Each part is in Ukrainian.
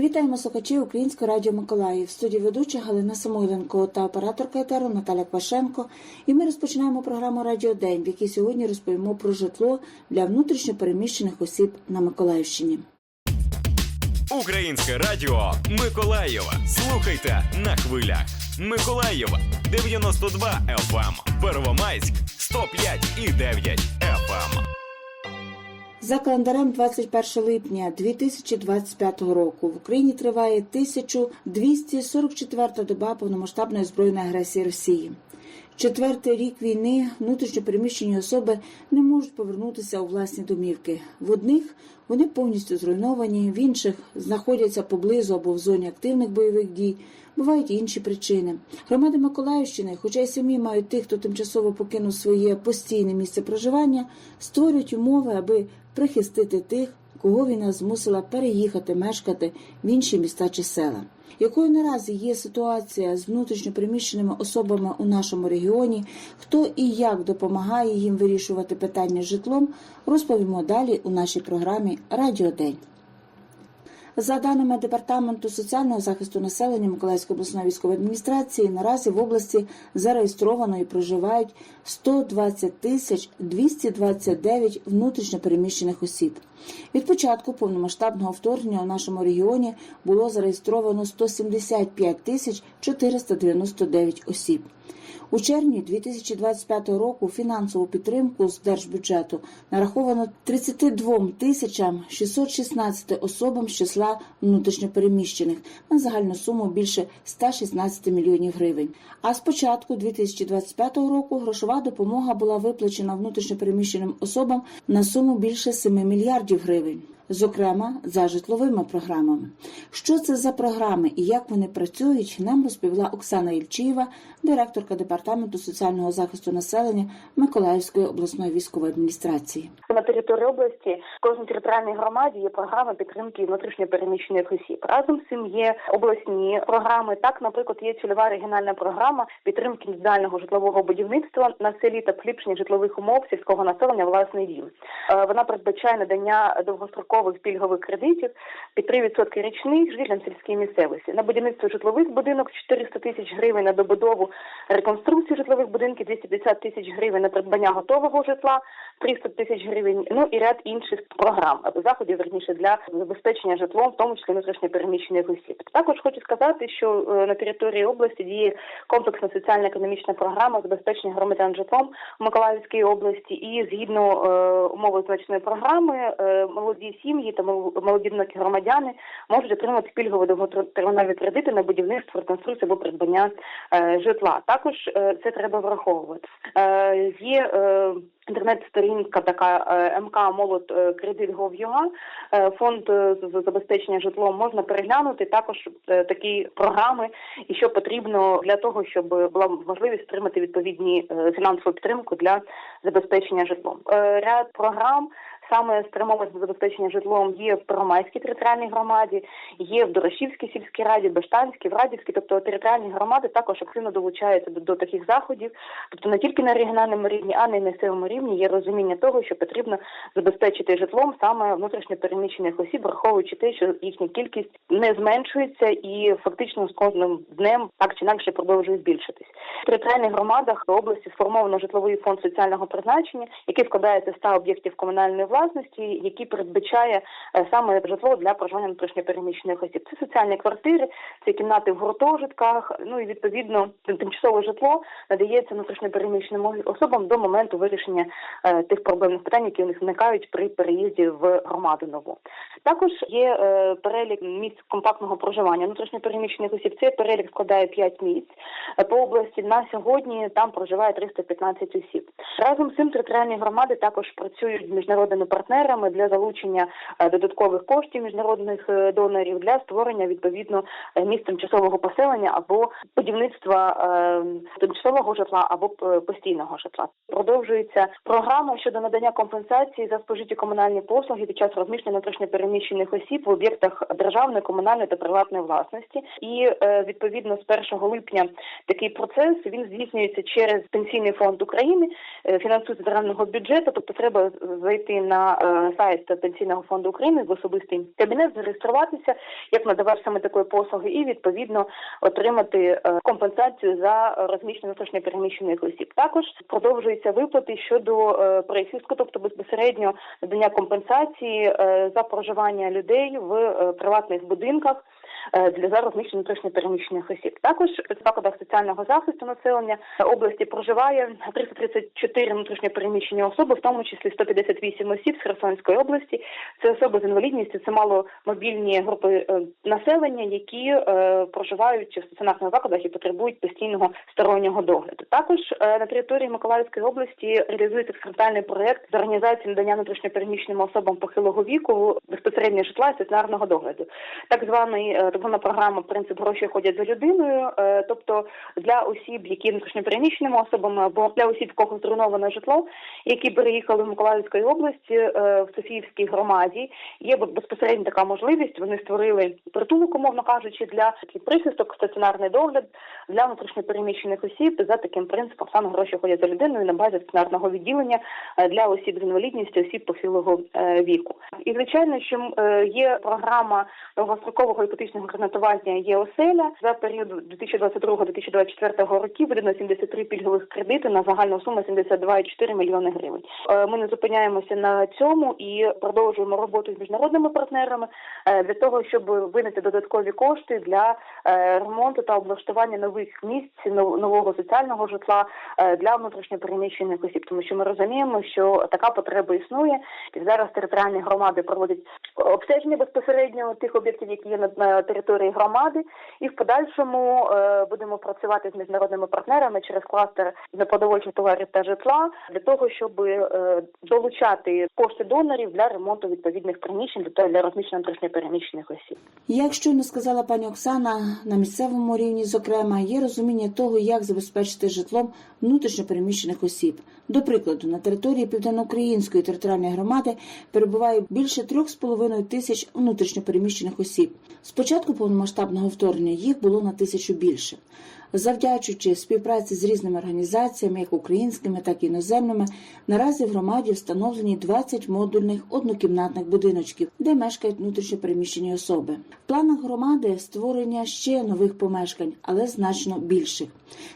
Вітаємо слухачів Українського радіо Миколаїв. В студії ведуча Галина Самойленко та операторка етеру Наталя Квашенко. І ми розпочинаємо програму Радіо День, в якій сьогодні розповімо про житло для внутрішньо переміщених осіб на Миколаївщині. Українське радіо Миколаєва. Слухайте на хвилях. Миколаєва 92 FM, Первомайськ 105 і 9 FM. За календарем 21 липня 2025 року в Україні триває 1244 доба повномасштабної збройної агресії Росії. Четвертий рік війни внутрішньо переміщені особи не можуть повернутися у власні домівки. В одних вони повністю зруйновані, в інших знаходяться поблизу або в зоні активних бойових дій. Бувають інші причини. Громади Миколаївщини, хоча й самі мають тих, хто тимчасово покинув своє постійне місце проживання, створюють умови, аби прихистити тих, кого війна змусила переїхати мешкати в інші міста чи села. Якою наразі є ситуація з внутрішньо переміщеними особами у нашому регіоні, хто і як допомагає їм вирішувати питання з житлом, розповімо далі у нашій програмі Радіо День. За даними департаменту соціального захисту населення Миколаївської обласної військової адміністрації, наразі в області зареєстровано і проживають 120 тисяч 229 внутрішньо переміщених осіб. Від початку повномасштабного вторгнення у нашому регіоні було зареєстровано 175 тисяч 499 осіб. У червні 2025 року фінансову підтримку з держбюджету нараховано 32 тисячам 616 особам з числа внутрішньопереміщених на загальну суму більше 116 мільйонів гривень. А з початку 2025 року грошова допомога була виплачена внутрішньопереміщеним особам на суму більше 7 мільярдів гривень. Зокрема, за житловими програмами. Що це за програми і як вони працюють, нам розповіла Оксана Ільчиєва, директорка департаменту соціального захисту населення Миколаївської обласної військової адміністрації. На території області в кожній територіальній громаді є програма підтримки внутрішньопереміщених осіб. Разом з цим є обласні програми. Так, наприклад, є цільова регіональна програма підтримки індивідуального житлового будівництва на селі та поліпшення житлових умов сільського населення власний дім. Е, Вона передбачає надання довгострокових пільгових кредитів під 3% річних жителям сільській місцевості. На будівництво житлових будинок 400 тисяч гривень на добудову реконструкцію житлових будинків 250 тисяч гривень на придбання готового житла, 300 тисяч гривень, ну і ряд інших програм або заходів верніше для забезпечення житлом, в тому числі внутрішньопереміщених осіб. Також хочу сказати, що е, на території області діє комплексна соціально-економічна програма забезпечення громадян житлом в Миколаївській області, і згідно е, умови значної програми, е, молоді сім'ї та мол- громадяни можуть отримати пільгові довготермінові кредити на будівництво, реконструкцію або придбання е, житла. Також е, це треба враховувати. Е, є інтернет-сторінка така МК Молод Кредит е, фонд забезпечення житлом можна переглянути також такі програми, і що потрібно для того, щоб була можливість отримати відповідні фінансову підтримку для забезпечення житлом. Ряд програм. Саме спрямовані на забезпечення житлом є в Первомайській територіальній громаді, є в Дорошівській сільській раді, Бештанській, Врадівській, тобто територіальні громади також активно долучаються до, до таких заходів. Тобто не тільки на регіональному рівні, а й на місцевому рівні є розуміння того, що потрібно забезпечити житлом саме внутрішньо переміщених осіб, враховуючи те, що їхня кількість не зменшується і фактично з кожним днем так чи інакше продовжує збільшитись. В територіальних громадах області сформовано житловий фонд соціального призначення, який складається з 100 об'єктів комунальної власності, який передбачає е, саме житло для проживання внутрішньопереміщених осіб. Це соціальні квартири, це кімнати в гуртожитках. Ну і відповідно тимчасове житло надається внутрішньопереміщеним особам до моменту вирішення е, тих проблемних питань, які у них виникають при переїзді в громаду нову. Також є е, перелік місць компактного проживання внутрішньопереміщених осіб. Цей перелік складає 5 місць по області. На сьогодні там проживає 315 осіб. Разом з цим територіальні громади також працюють з міжнародними партнерами для залучення е, додаткових коштів міжнародних е, донорів для створення відповідно е, місць тимчасового поселення або будівництва тимчасового житла або постійного житла. Продовжується програма щодо надання компенсації за спожиті комунальні послуги під час розміщення внутрішньопереміщених осіб в об'єктах державної, комунальної та приватної власності. І відповідно з 1 липня такий процес він здійснюється через пенсійний фонд України, е, фінансується з державного бюджету, тобто треба зайти на е, сайт Пенсійного фонду України в особистий кабінет, зареєструватися як надавач саме такої послуги, і відповідно отримати е, компенсацію за розміщення внутрішньопереміщених осіб. Також продовжуються виплати щодо присістку, тобто безпосередньо надання компенсації за проживання людей в приватних будинках для за розміщення внутрішньопереміщених осіб. Також в закладах соціального захисту населення області проживає 334 внутрішньопереміщені особи, в тому числі 158 осіб з Херсонської області. Це особи з інвалідністю, це маломобільні групи е, населення, які е, проживають в стаціонарних закладах і потребують постійного стороннього догляду. Також е, на території Миколаївської області реалізується експериментальний проект з організації надання внутрішньопереміщеним особам похилого віку безпосередньо житла і стаціонарного догляду. Так званий е, програма принцип гроші ходять за людиною, е, тобто для осіб, які внутрішньопереміщеними особами або для осіб, кого зруйноване житло, які переїхали в Миколаївської області е, в Софіївській громаді. Є безпосередньо така можливість. Вони створили притулок, умовно кажучи, для такий присісток, стаціонарний догляд для внутрішньопереміщених осіб за таким принципом саме гроші ходять за людиною на базі стаціонарного відділення е, для осіб з інвалідністю, осіб похилого віку. І звичайно, що є програма довгострокового іпотечного кредитування є оселя. За період 2022-2024 років видано 73 пільгових кредити на загальну суму 72,4 мільйони гривень. Е, Ми не зупиняємося на цьому і продовжуємо роботу з міжнародними партнерами е, для того, щоб винайти додаткові кошти для е, ремонту та облаштування нових місць нового соціального житла для внутрішньопереміщених осіб, тому що ми розуміємо, що така потреба існує, і зараз територіальні громади проводять обстеження безпосередньо тих об'єктів, які є на території громади, і в подальшому е, будемо працювати з міжнародними партнерами через кластер непродовольчих товарів та житла для того, щоб е, долучати кошти донорів для ремонту відповідних приміщень для, для розміщення внутрішньопереміщених осіб. Як щойно сказала пані Оксана, на місцевому рівні, зокрема, є розуміння того, як забезпечити житлом внутрішньопереміщених осіб. До прикладу, на території Південноукраїнської територіальної громади перебуває більше 3,5 тисяч внутрішньопереміщених осіб. З початку повномасштабного вторгнення їх було на тисячу більше. Завдячуючи співпраці з різними організаціями, як українськими, так і іноземними, наразі в громаді встановлені 20 модульних однокімнатних будиночків, де мешкають внутрішньопереміщені особи. В планах громади створення ще нових помешкань, але значно більших.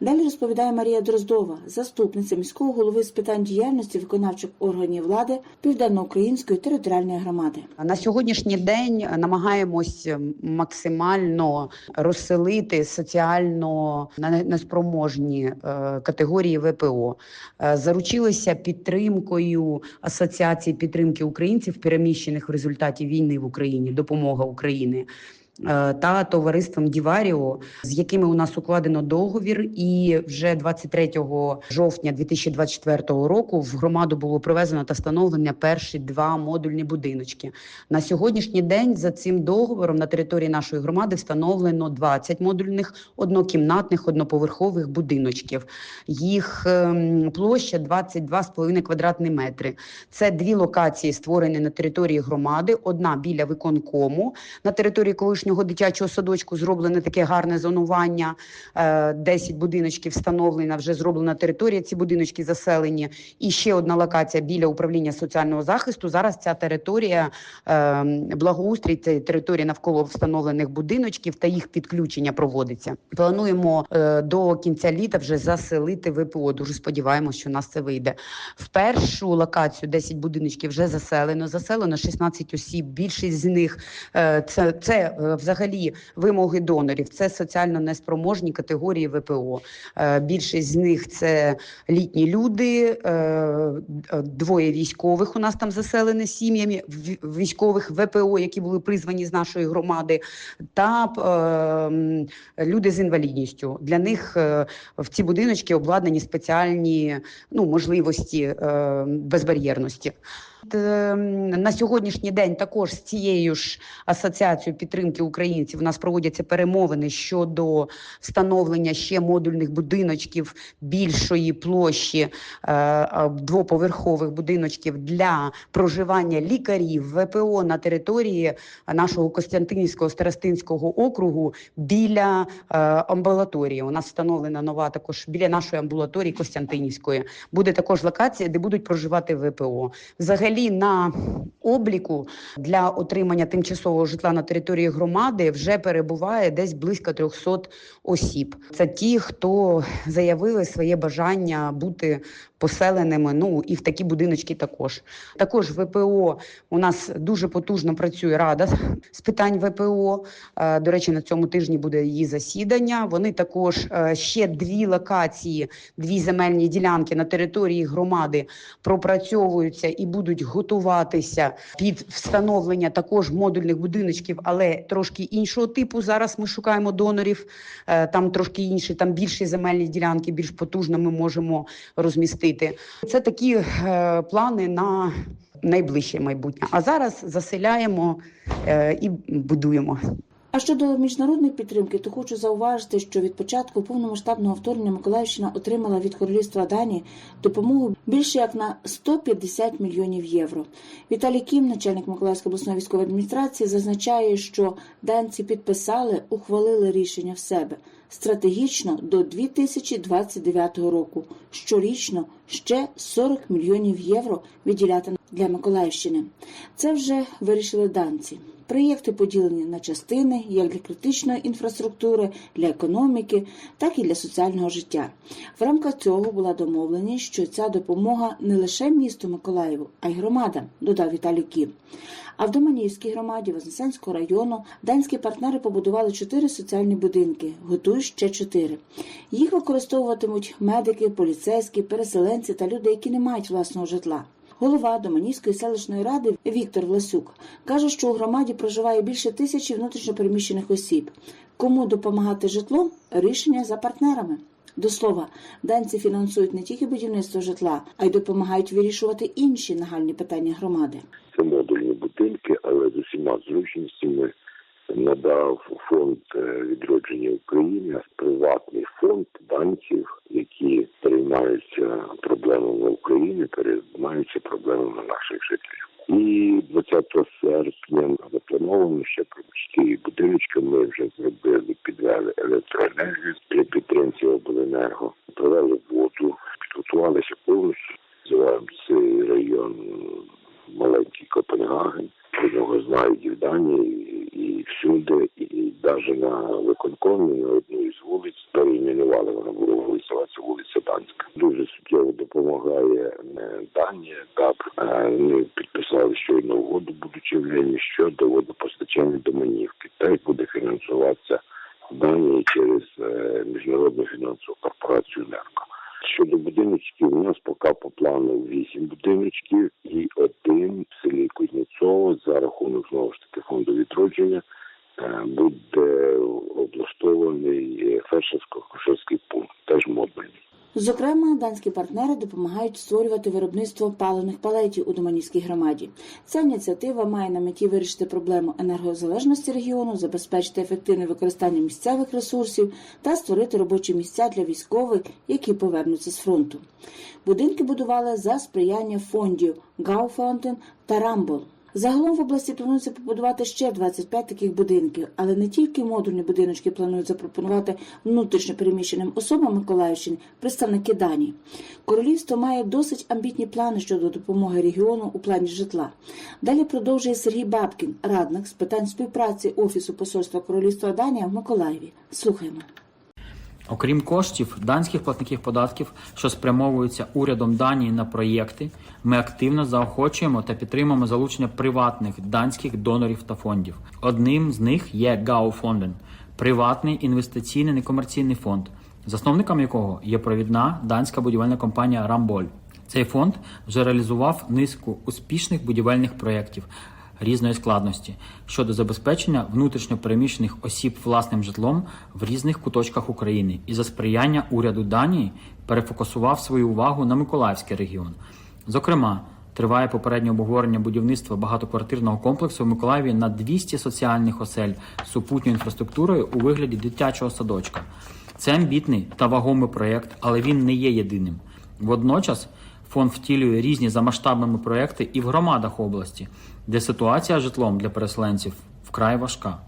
Далі розповідає Марія Дроздова, заступниця міського голови з питань діяльності виконавчих органів влади Південноукраїнської територіальної громади. На сьогоднішній день намагаємось максимально розселити соціально не- неспроможні е, категорії ВПО. Е, Заручилися підтримкою Асоціації підтримки українців, переміщених в результаті війни в Україні, допомога України. Е, Та товариством Діваріо, з якими у нас укладено договір, і вже 23 жовтня 2024 року в громаду було привезено та встановлено перші два модульні будиночки. На сьогоднішній день за цим договором на території нашої громади встановлено 20 модульних однокімнатних одноповерхових будиночків. Їх ем, площа 22,5 квадратні метри. Це дві локації, створені на території громади. Одна біля виконкому на території колишнього дитячого садочку зроблене таке гарне зонування. Е, 10 будиночків встановлена, вже зроблена територія. Ці будиночки заселені. І ще одна локація біля управління соціального захисту. Зараз ця територія е, благоустрій, це територія навколо встановлених будиночків та їх підключення проводиться. Плануємо е, до кінця літа вже заселити ВПО. Дуже сподіваємося, що у нас це вийде. В першу локацію 10 будиночків вже заселено. Заселено 16 осіб. Більшість з них е, це, це е, взагалі вимоги донорів. Це соціально неспроможні категорії ВПО. Е, Більшість з них це літні люди, е, двоє військових у нас там заселені сім'ями військових ВПО, які були призвані з нашої громади, та люди з інвалідністю. Для них е, в ці будиночки обладнані спеціальні ну, можливості безбар'єрності. Е, На сьогоднішній день також з цією ж асоціацією підтримки українців у нас проводяться перемовини щодо встановлення ще модульних будиночків більшої площі е, двоповерхових будиночків для проживання лікарів ВПО на території нашого Костянтинівського старостинського округу біля е, амбулаторії. У нас встановлена нова також біля нашої амбулаторії Костянтинівської. Буде також локація, де будуть проживати ВПО. Взагалі Взагалі на обліку для отримання тимчасового житла на території громади вже перебуває десь близько 300 осіб. Це ті, хто заявили своє бажання бути поселеними. Ну і в такі будиночки також. Також ВПО у нас дуже потужно працює рада з питань ВПО. Е, До речі, на цьому тижні буде її засідання. Вони також е, ще дві локації, дві земельні ділянки на території громади пропрацьовуються і будуть готуватися під встановлення також модульних будиночків, але трошки іншого типу. Зараз ми шукаємо донорів. Е, Там трошки інші, там більші земельні ділянки, більш потужно ми можемо розмістити. Це такі е, плани на найближче майбутнє. А зараз заселяємо е, і будуємо. А щодо міжнародної підтримки, то хочу зауважити, що від початку повномасштабного вторгнення Миколаївщина отримала від Королівства Данії допомогу більше як на 150 мільйонів євро. Віталій Кім, начальник Миколаївської обласної військової адміністрації, зазначає, що данці підписали, ухвалили рішення в себе стратегічно до 2029 року. Щорічно ще 40 мільйонів євро виділяти для Миколаївщини. Це вже вирішили данці. Проєкти поділені на частини як для критичної інфраструктури, для економіки, так і для соціального життя. В рамках цього була домовленість, що ця допомога не лише місту Миколаєву, а й громадам, додав Віталій Кім. А в Доманівській громаді Вознесенського району данські партнери побудували чотири соціальні будинки, готують ще чотири. Їх використовуватимуть медики, поліцейські, переселенці та люди, які не мають власного житла. Голова Доманівської селищної ради Віктор Власюк каже, що у громаді проживає більше тисячі внутрішньопереміщених осіб. Кому допомагати житлом рішення за партнерами. До слова, данці фінансують не тільки будівництво житла, а й допомагають вирішувати інші нагальні питання громади. Це модульні будинки, але з усіма зручностями надав фонд е, відродження України, приватний фонд данців, які переймаються проблемами України, переймаються проблемами наших жителів. І 20 серпня заплановано ще про чотири будиночки. Ми вже зробили, підвели електроенергію при підтримці обленерго, провели воду, підготувалися повністю. Називаємо цей район маленький Копенгаген. Про нього знають і в Данії, всюди, і навіть на виконкомі на одну із вулиць перейменували. Вона була вулиця, це вулиця Данська. Дуже суттєво допомагає е, Данія. КАП Е, ми підписали щойно угоду, будучи в Лені, щодо водопостачання до Манівки. Та й буде фінансуватися Данія через е, міжнародну фінансову корпорацію «Нерко». Щодо будиночків, у нас поки по плану вісім будиночків і один в селі Кузнєцово за рахунок знову ж таки фонду відродження е, буде облаштований е, фельдшерсько-акушерський пункт, теж модульний. Зокрема, данські партнери допомагають створювати виробництво паливних палетів у Доманівській громаді. Ця ініціатива має на меті вирішити проблему енергозалежності регіону, забезпечити ефективне використання місцевих ресурсів та створити робочі місця для військових, які повернуться з фронту. Будинки будували за сприяння фондів Гауфаунтен та Рамбол. Загалом в області планується побудувати ще 25 таких будинків, але не тільки модульні будиночки планують запропонувати внутрішньо переміщеним особам Миколаївщини представники Данії. Королівство має досить амбітні плани щодо допомоги регіону у плані житла. Далі продовжує Сергій Бабкін, радник з питань співпраці Офісу Посольства Королівства Данія в Миколаєві. Слухаємо. Окрім коштів данських платників податків, що спрямовуються урядом Данії на проєкти, ми активно заохочуємо та підтримуємо залучення приватних данських донорів та фондів. Одним з них є Гауфонден – приватний інвестиційний некомерційний фонд, засновником якого є провідна данська будівельна компанія Рамболь. Цей фонд вже реалізував низку успішних будівельних проєктів різної складності щодо забезпечення внутрішньо переміщених осіб власним житлом в різних куточках України і за сприяння уряду Данії перефокусував свою увагу на Миколаївський регіон. Зокрема, триває попереднє обговорення будівництва багатоквартирного комплексу в Миколаєві на 200 соціальних осель з супутньою інфраструктурою у вигляді дитячого садочка. Це амбітний та вагомий проєкт, але він не є єдиним. Водночас фонд втілює різні за масштабами проекти і в громадах області, де ситуація житлом для переселенців вкрай важка.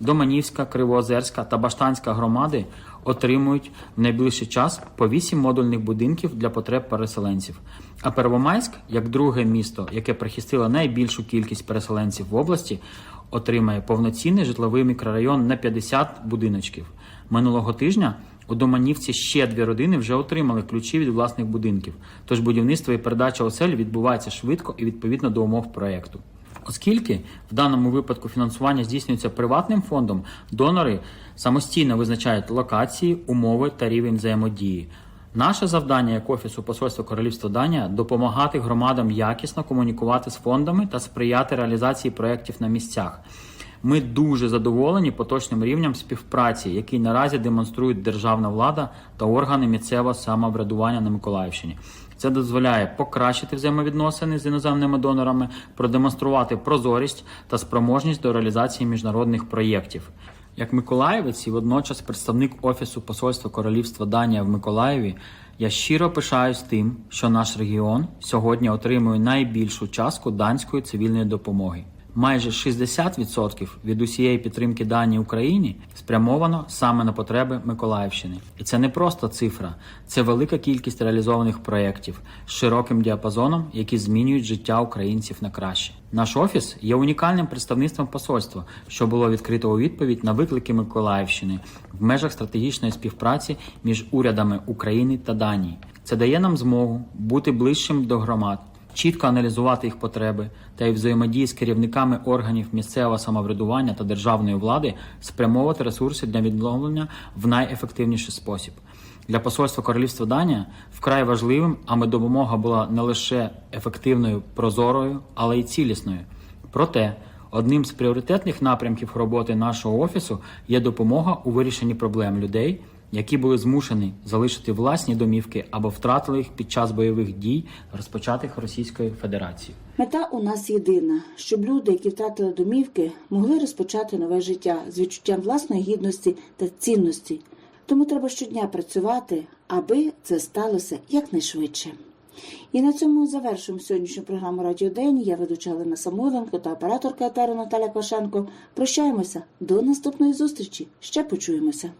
Доманівська, Кривоозерська та Баштанська громади отримують в найближчий час по 8 модульних будинків для потреб переселенців. А Первомайськ, як друге місто, яке прихистило найбільшу кількість переселенців в області, отримає повноцінний житловий мікрорайон на 50 будиночків. Минулого тижня у Доманівці ще дві родини вже отримали ключі від власних будинків. Тож будівництво і передача осель відбувається швидко і відповідно до умов проекту. Оскільки в даному випадку фінансування здійснюється приватним фондом, донори самостійно визначають локації, умови та рівень взаємодії. Наше завдання як офісу Посольства Королівства Данія допомагати громадам якісно комунікувати з фондами та сприяти реалізації проєктів на місцях. Ми дуже задоволені поточним рівнем співпраці, який наразі демонструють державна влада та органи місцевого самоврядування на Миколаївщині. Це дозволяє покращити взаємовідносини з іноземними донорами, продемонструвати прозорість та спроможність до реалізації міжнародних проєктів. Як миколаївець і водночас представник Офісу Посольства Королівства Данія в Миколаєві, я щиро пишаюсь тим, що наш регіон сьогодні отримує найбільшу частку данської цивільної допомоги. Майже 60% від усієї підтримки Данії Україні спрямовано саме на потреби Миколаївщини. І це не просто цифра, це велика кількість реалізованих проєктів з широким діапазоном, які змінюють життя українців на краще. Наш офіс є унікальним представництвом посольства, що було відкрито у відповідь на виклики Миколаївщини в межах стратегічної співпраці між урядами України та Данії. Це дає нам змогу бути ближчим до громад чітко аналізувати їх потреби та й взаємодії з керівниками органів місцевого самоврядування та державної влади спрямовувати ресурси для відновлення в найефективніший спосіб. Для посольства Королівства Данія вкрай важливим, аби допомога була не лише ефективною, прозорою, але й цілісною. Проте одним з пріоритетних напрямків роботи нашого офісу є допомога у вирішенні проблем людей які були змушені залишити власні домівки або втратили їх під час бойових дій, розпочатих Російською Федерацією. Мета у нас єдина, щоб люди, які втратили домівки, могли розпочати нове життя з відчуттям власної гідності та цінності. Тому треба щодня працювати, аби це сталося якнайшвидше. І на цьому завершуємо сьогоднішню програму Радіо День. Я ведуча Олена Самойленко та операторка етеру Наталя Квашенко. Прощаємося до наступної зустрічі. Ще почуємося.